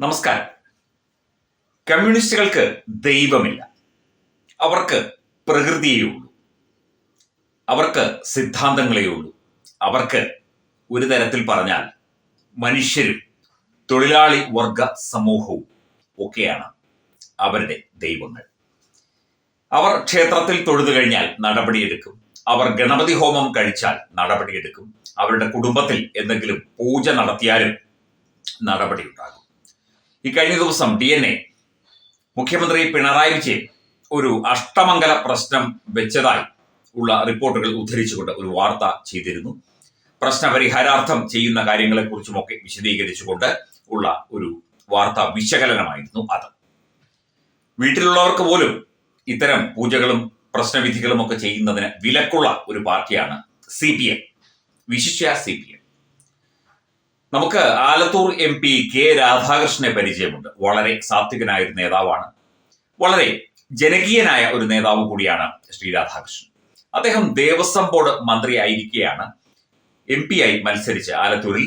നമസ്കാരം. കമ്മ്യൂണിസ്റ്റുകൾക്ക് ദൈവമില്ല. അവർക്ക് പ്രകൃതിയേ ഉള്ളൂ. അവർക്ക് സിദ്ധാന്തങ്ങളേ ഉള്ളൂ. അവർക്ക് ഒരു തരത്തിൽ പറഞ്ഞാൽ മനുഷ്യരും തൊഴിലാളി വർഗ സമൂഹവും ഒക്കെയാണ് അവരുടെ ദൈവങ്ങൾ. അവർ ക്ഷേത്രത്തിൽ തൊഴുതു കഴിഞ്ഞാൽ നടപടിയെടുക്കും. അവർ ഗണപതി ഹോമം കഴിച്ചാൽ നടപടിയെടുക്കും. അവരുടെ കുടുംബത്തിൽ എന്തെങ്കിലും പൂജ നടത്തിയാലും നടപടിയുണ്ടാകും. ഈ കഴിഞ്ഞ ദിവസം ഡി എൻ എ മുഖ്യമന്ത്രി പിണറായി വിജയൻ ഒരു അഷ്ടമംഗല പ്രശ്നം വെച്ചതായി ഉള്ള റിപ്പോർട്ടുകൾ ഉദ്ധരിച്ചുകൊണ്ട് ഒരു വാർത്ത ചെയ്തിരുന്നു. പ്രശ്നപരിഹാരാർത്ഥം ചെയ്യുന്ന കാര്യങ്ങളെക്കുറിച്ചുമൊക്കെ വിശദീകരിച്ചുകൊണ്ട് ഉള്ള ഒരു വാർത്താ വിശകലനമായിരുന്നു അത്. വീട്ടിലുള്ളവർക്ക് പോലും ഇത്തരം പൂജകളും പ്രശ്നവിധികളും ഒക്കെ ചെയ്യുന്നതിന് വിലക്കുള്ള ഒരു പാർട്ടിയാണ് സി പി എം. വിശിഷ്യ സി പി എം. നമുക്ക് ആലത്തൂർ എം പി കെ രാധാകൃഷ്ണനെ പരിചയമുണ്ട്. വളരെ സാത്വികനായ ഒരു നേതാവാണ്. വളരെ ജനകീയനായ ഒരു നേതാവ് കൂടിയാണ് ശ്രീ രാധാകൃഷ്ണൻ. അദ്ദേഹം ദേവസ്വം ബോർഡ് മന്ത്രിയായിരിക്കെയാണ് എം പി ആയി മത്സരിച്ച് ആലത്തൂരിൽ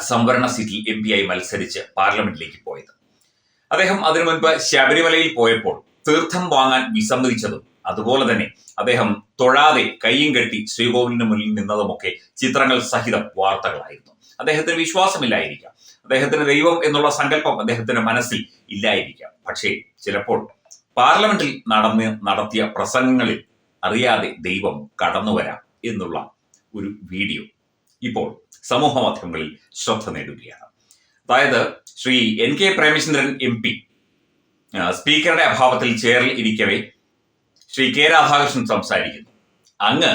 സംവരണ സീറ്റിൽ എം പി ആയി മത്സരിച്ച് പാർലമെന്റിലേക്ക് പോയത്. അദ്ദേഹം അതിനു മുൻപ് ശബരിമലയിൽ പോയപ്പോൾ തീർത്ഥം വാങ്ങാൻ വിസമ്മതിച്ചതും അതുപോലെ തന്നെ അദ്ദേഹം തൊഴാതെ കയ്യും കെട്ടി ശ്രീകോവിലിന് മുന്നിൽ നിന്നതുമൊക്കെ ചിത്രങ്ങൾ സഹിതം വാർത്തകളായിരുന്നു. അദ്ദേഹത്തിന് വിശ്വാസമില്ലായിരിക്കാം. അദ്ദേഹത്തിന് ദൈവം എന്നുള്ള സങ്കല്പം അദ്ദേഹത്തിന്റെ മനസ്സിൽ ഇല്ലായിരിക്കാം. പക്ഷേ ചിലപ്പോൾ പാർലമെന്റിൽ നടന്ന് നടത്തിയ പ്രസംഗങ്ങളിൽ അറിയാതെ ദൈവം കടന്നു വരാം എന്നുള്ള ഒരു വീഡിയോ ഇപ്പോൾ സമൂഹ മാധ്യമങ്ങളിൽ ശ്രദ്ധ നേടുകയാണ്. അതായത് Shri N K Premachandran M P സ്പീക്കറുടെ അഭാവത്തിൽ ചെയറിൽ ഇരിക്കവേ ശ്രീ കെ രാധാകൃഷ്ണൻ സംസാരിക്കുന്നു. അങ്ങ്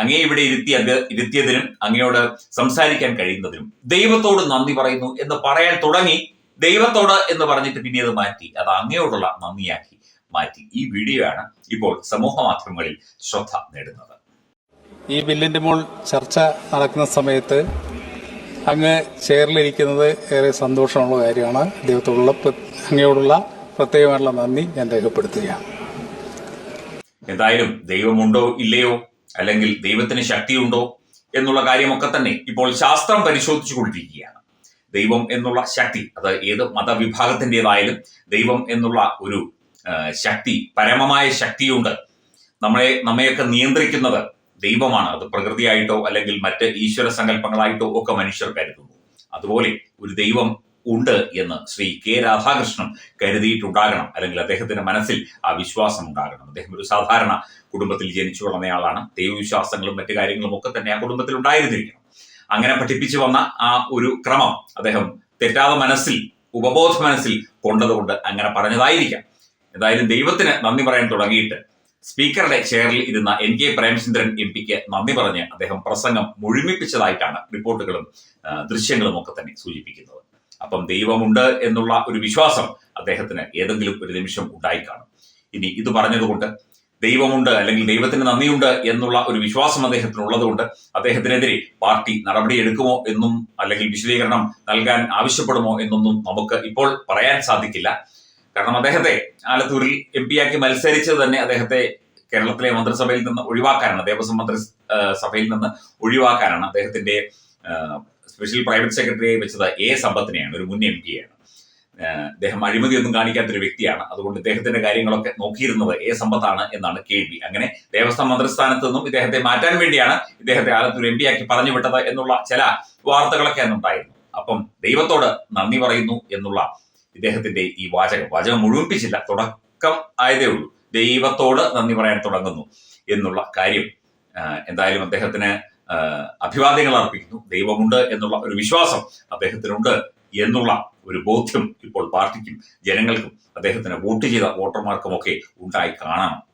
അങ്ങേ ഇവിടെ ഇരുത്തി അങ്ങ് ഇരുത്തിയതിനും അങ്ങയോട് സംസാരിക്കാൻ കഴിയുന്നതിനും ദൈവത്തോട് നന്ദി പറയുന്നു എന്ന് പറയാൻ തുടങ്ങി ദൈവത്തോട് എന്ന് പറഞ്ഞിട്ട് പിന്നെ അത് മാറ്റി അത് അങ്ങയോടുള്ള നന്ദിയാക്കി മാറ്റി. ഈ വീഡിയോ ആണ് ഇപ്പോൾ സമൂഹ മാധ്യമങ്ങളിൽ ശ്രദ്ധ നേടുന്നത്. ഈ ബില്ലിന്റെ മുകൾ ചർച്ച നടക്കുന്ന സമയത്ത് അങ്ങ് ചെയറിലിരിക്കുന്നത് ഏറെ സന്തോഷമുള്ള കാര്യമാണ്. ദൈവത്തോടുള്ള അങ്ങയോടുള്ള പ്രത്യേകമായിട്ടുള്ള നന്ദി ഞാൻ രേഖപ്പെടുത്തുകയാണ്. എന്തായാലും ദൈവമുണ്ടോ ഇല്ലയോ? അല്ലെങ്കിൽ ദൈവത്തിന് ശക്തിയുണ്ടോ? എന്നുള്ള കാര്യമൊക്കെ തന്നെ ഇപ്പോൾ ശാസ്ത്രം പരിശോധിച്ചു കൊണ്ടിരിക്കുകയാണ്. ദൈവം എന്നുള്ള ശക്തി അത് ഏത് മതവിഭാഗത്തിന്റെതായാലും ദൈവം എന്നുള്ള ഒരു ശക്തി പരമമായ ശക്തിയുണ്ട്. നമ്മളെ നമ്മയൊക്കെ നിയന്ത്രിക്കുന്നത് ദൈവമാണ്. അത് പ്രകൃതിയായിട്ടോ അല്ലെങ്കിൽ മറ്റ് ഈശ്വര സങ്കല്പങ്ങളായിട്ടോ ഒക്കെ മനുഷ്യർ കരുതുന്നു. അതുപോലെ ഒരു ദൈവം ഉണ്ട് എന്ന് ശ്രീ കെ രാധാകൃഷ്ണൻ കരുതിയിട്ടുണ്ടാകണം. അല്ലെങ്കിൽ അദ്ദേഹത്തിന്റെ മനസ്സിൽ ആ വിശ്വാസം ഉണ്ടാകണം. അദ്ദേഹം ഒരു സാധാരണ കുടുംബത്തിൽ ജനിച്ചു വളർന്നയാളാണ്. ദൈവവിശ്വാസങ്ങളും മറ്റു കാര്യങ്ങളും ഒക്കെ തന്നെ ആ കുടുംബത്തിൽ ഉണ്ടായിരുന്നിരിക്കണം. അങ്ങനെ പഠിപ്പിച്ചു വന്ന ആ ഒരു ക്രമം അദ്ദേഹം തെറ്റാതെ മനസ്സിൽ ഉപബോധ മനസ്സിൽ കൊണ്ടതുകൊണ്ട് അങ്ങനെ പറഞ്ഞതായിരിക്കാം. എന്തായാലും ദൈവത്തിന് നന്ദി പറയാൻ തുടങ്ങിയിട്ട് സ്പീക്കറുടെ ചെയറിൽ ഇരുന്ന എൻ കെ പ്രേമചന്ദ്രൻ എം പിക്ക് നന്ദി പറഞ്ഞ് അദ്ദേഹം പ്രസംഗം മുഴുമിപ്പിച്ചതായിട്ടാണ് റിപ്പോർട്ടുകളും ദൃശ്യങ്ങളും ഒക്കെ തന്നെ സൂചിപ്പിക്കുന്നത്. അപ്പം ദൈവമുണ്ട് എന്നുള്ള ഒരു വിശ്വാസം അദ്ദേഹത്തിന് ഏതെങ്കിലും ഒരു നിമിഷം ഉണ്ടായി കാണും ഇനി ഇത് പറഞ്ഞതുകൊണ്ട് ദൈവമുണ്ട് അല്ലെങ്കിൽ ദൈവത്തിന് നന്ദിയുണ്ട് എന്നുള്ള ഒരു വിശ്വാസം അദ്ദേഹത്തിന് ഉള്ളതുകൊണ്ട് അദ്ദേഹത്തിനെതിരെ പാർട്ടി നടപടിയെടുക്കുമോ എന്നും അല്ലെങ്കിൽ വിശദീകരണം നൽകാൻ ആവശ്യപ്പെടുമോ എന്നൊന്നും നമുക്ക് ഇപ്പോൾ പറയാൻ സാധിക്കില്ല. കാരണം അദ്ദേഹത്തെ ആലത്തൂരിൽ എം പി ആക്കി മത്സരിച്ചത് തന്നെ അദ്ദേഹത്തെ കേരളത്തിലെ മന്ത്രിസഭയിൽ നിന്ന് ഒഴിവാക്കാനാണ് ദേവസ്വം മന്ത്രി സഭയിൽ നിന്ന് ഒഴിവാക്കാനാണ് അദ്ദേഹത്തിന്റെ സ്പെഷ്യൽ പ്രൈവറ്റ് സെക്രട്ടറിയായി വെച്ചത് എ സമ്പത്തിനെയാണ് ഒരു മുൻ എം ആണ്. അദ്ദേഹം അഴിമതിയൊന്നും കാണിക്കാത്തൊരു വ്യക്തിയാണ്. അതുകൊണ്ട് ഇദ്ദേഹത്തിന്റെ കാര്യങ്ങളൊക്കെ നോക്കിയിരുന്നത് എ സമ്പത്താണ് എന്നാണ് കേൾവി. അങ്ങനെ ദേവസ്വം മന്ത്രിസ്ഥാനത്ത് നിന്നും ഇദ്ദേഹത്തെ മാറ്റാൻ വേണ്ടിയാണ് ഇദ്ദേഹത്തെ ആലത്തൂർ എം പി ആക്കി പറഞ്ഞു വിട്ടത് എന്നുള്ള ചില വാർത്തകളൊക്കെ അന്നുണ്ടായിരുന്നു. അപ്പം ദൈവത്തോട് നന്ദി പറയുന്നു എന്നുള്ള ഇദ്ദേഹത്തിന്റെ ഈ വാചകം. വാചകം മുഴുവിപ്പിച്ചില്ല തുടക്കം ആയതേ ഉള്ളൂ. ദൈവത്തോട് നന്ദി പറയാൻ തുടങ്ങുന്നു എന്നുള്ള കാര്യം എന്തായാലും അദ്ദേഹത്തിന് അഭിവാദ്യങ്ങൾ അർപ്പിക്കുന്നു. ദൈവമുണ്ട് എന്നുള്ള ഒരു വിശ്വാസം അദ്ദേഹത്തിനുണ്ട് എന്നുള്ള ഒരു ബോധ്യം ഇപ്പോൾ പാർട്ടിക്കും ജനങ്ങൾക്കും അദ്ദേഹത്തിന് വോട്ട് ചെയ്ത വോട്ടർമാർക്കും ഒക്കെ ഉണ്ടായി കാണണം